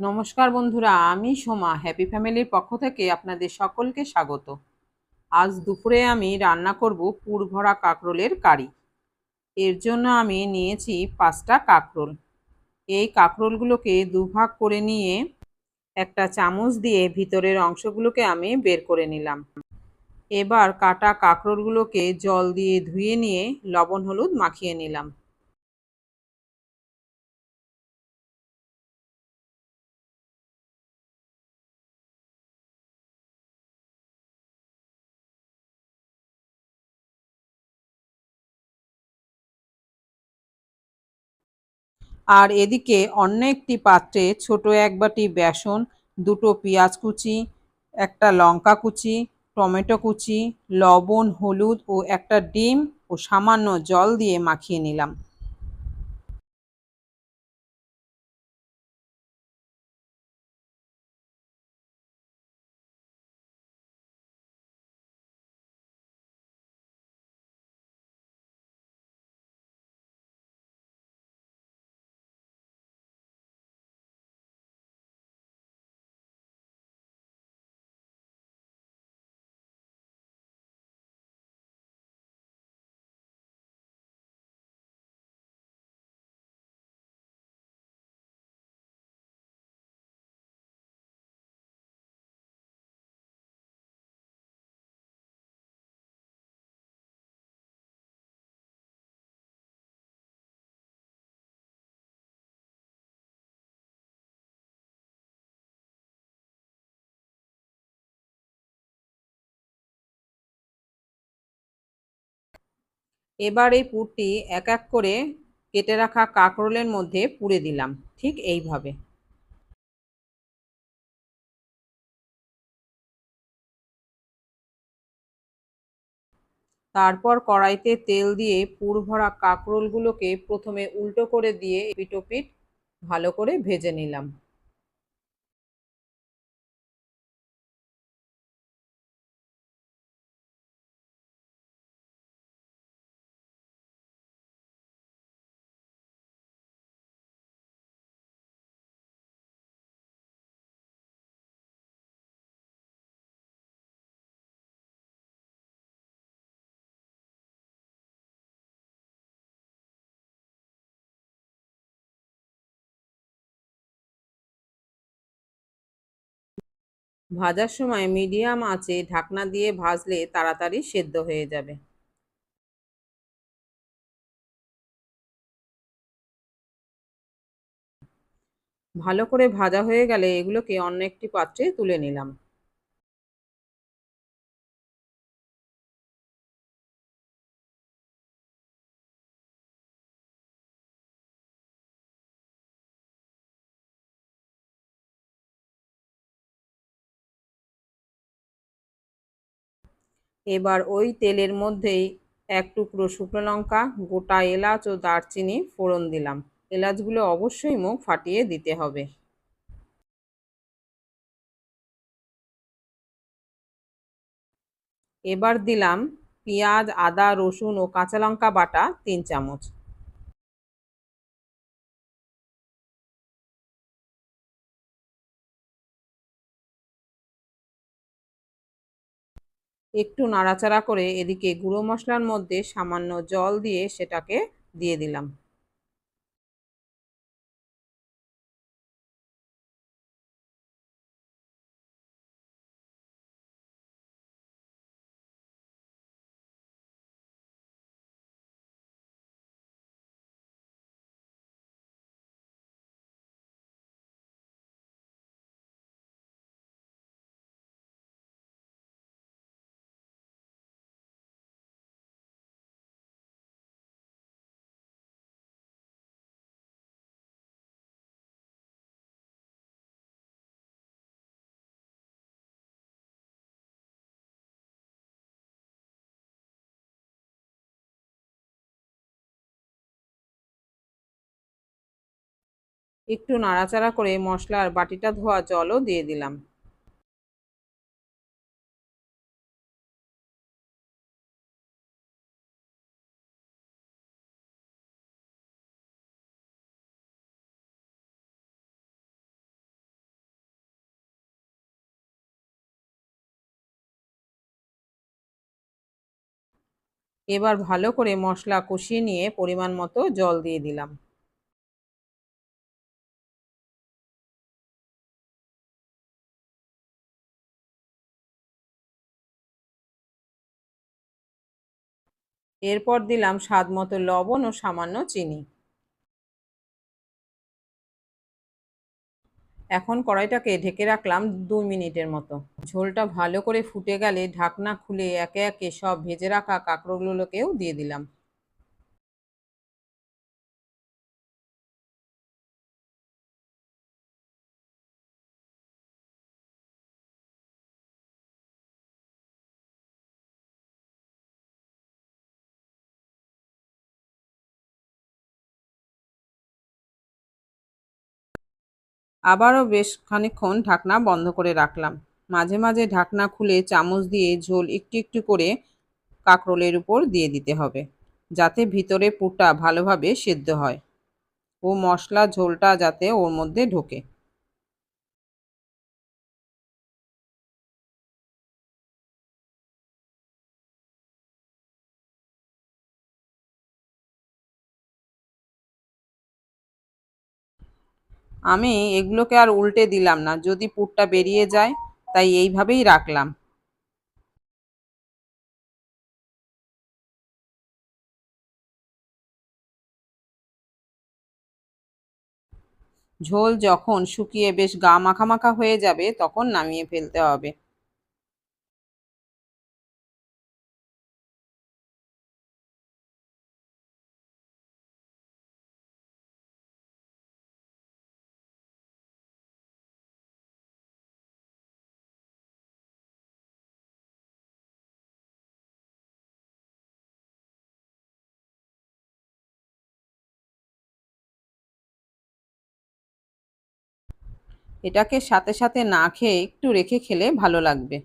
নমস্কার বন্ধুরা, আমি সোমা হ্যাপি ফ্যামিলির পক্ষ থেকে আপনাদের সকলকে স্বাগত। আজ দুপুরে আমি রান্না করব পুর ভরা কাঁকরোলের কারি। এর জন্য আমি নিয়েছি পাঁচটা কাঁকরোল। এই কাঁকরোলগুলোকে দুভাগ করে নিয়ে একটা চামচ দিয়ে ভিতরের অংশগুলোকে আমি বের করে নিলাম। এবার কাটা কাঁকরোলগুলোকে জল দিয়ে ধুয়ে নিয়ে লবণ হলুদ মাখিয়ে নিলাম। আর এদিকে অন্য একটি পাত্রে ছোট এক বাটি বেসন, দুটো পেঁয়াজ কুচি, একটা লঙ্কা কুচি, টমেটো কুচি, লবণ, হলুদ ও একটা ডিম ও সামান্য জল দিয়ে মাখিয়ে নিলাম। এবার এই পুরটি এক এক করে কেটে রাখা কাঁকরোলের মধ্যে পুড়ে দিলাম, ঠিক এইভাবে। তারপর কড়াইতে তেল দিয়ে পুর ভরা কাঁকরোলগুলোকে প্রথমে উল্টো করে দিয়ে পিটোপিট ভালো করে ভেজে নিলাম। ভাজার সময় মিডিয়াম আঁচে ঢাকনা দিয়ে ভাজলে তাড়াতাড়ি সেদ্ধ হয়ে যাবে। ভালো করে ভাজা হয়ে গেলে এগুলোকে অন্য একটি পাত্রে তুলে নিলাম। এবার ওই তেলের মধ্যেই এক টুকরো শুকনো লঙ্কা, গোটা এলাচ ও দারচিনি ফোড়ন দিলাম। এলাচগুলো অবশ্যই মুখ ফাটিয়ে দিতে হবে। এবার দিলাম পেঁয়াজ, আদা, রসুন ও কাঁচা লঙ্কা বাটা তিন চামচ। একটু নাড়াচাড়া করে এদিকে গুঁড়ো মশলার মধ্যে সামান্য জল দিয়ে সেটাকে দিয়ে দিলাম। একটু নাড়াচাড়া করে মশলার বাটিটা ধোয়া জলও দিয়ে দিলাম। এবার ভালো করে মশলা কষিয়ে নিয়ে পরিমাণ মতো জল দিয়ে দিলাম। এরপর দিলাম স্বাদ মতো লবণ ও সামান্য চিনি। এখন কড়াইটাকে ঢেকে রাখলাম দুই মিনিটের মতো। ঝোলটা ভালো করে ফুটে গেলে ঢাকনা খুলে একে একে সব ভেজে রাখা কাঁকড়োগুলোকেও দিয়ে দিলাম। আবারও বেশ খানিক্ষণ ঢাকনা বন্ধ করে রাখলাম। মাঝে মাঝে ঢাকনা খুলে চামচ দিয়ে ঝোল একটু একটু করে কাঁকরোলের উপর দিয়ে দিতে হবে, যাতে ভিতরে পুরটা ভালোভাবে সেদ্ধ হয়। ও মশলা ঝোলটা যাতে ওর মধ্যে ঢোকে। আমি এগুলোকে আর উল্টে দিলাম না। যদি পুরটা বেরিয়ে যায়, তাই এইভাবেই রাখলাম। ঝোল যখন শুকিয়ে বেশ গা মাখামাখা মাখা হয়ে যাবে, তখন নামিয়ে ফেলতে হবে। এটাকে সাথে সাথে না খেয়ে একটু রেখে খেলে ভালো লাগবে।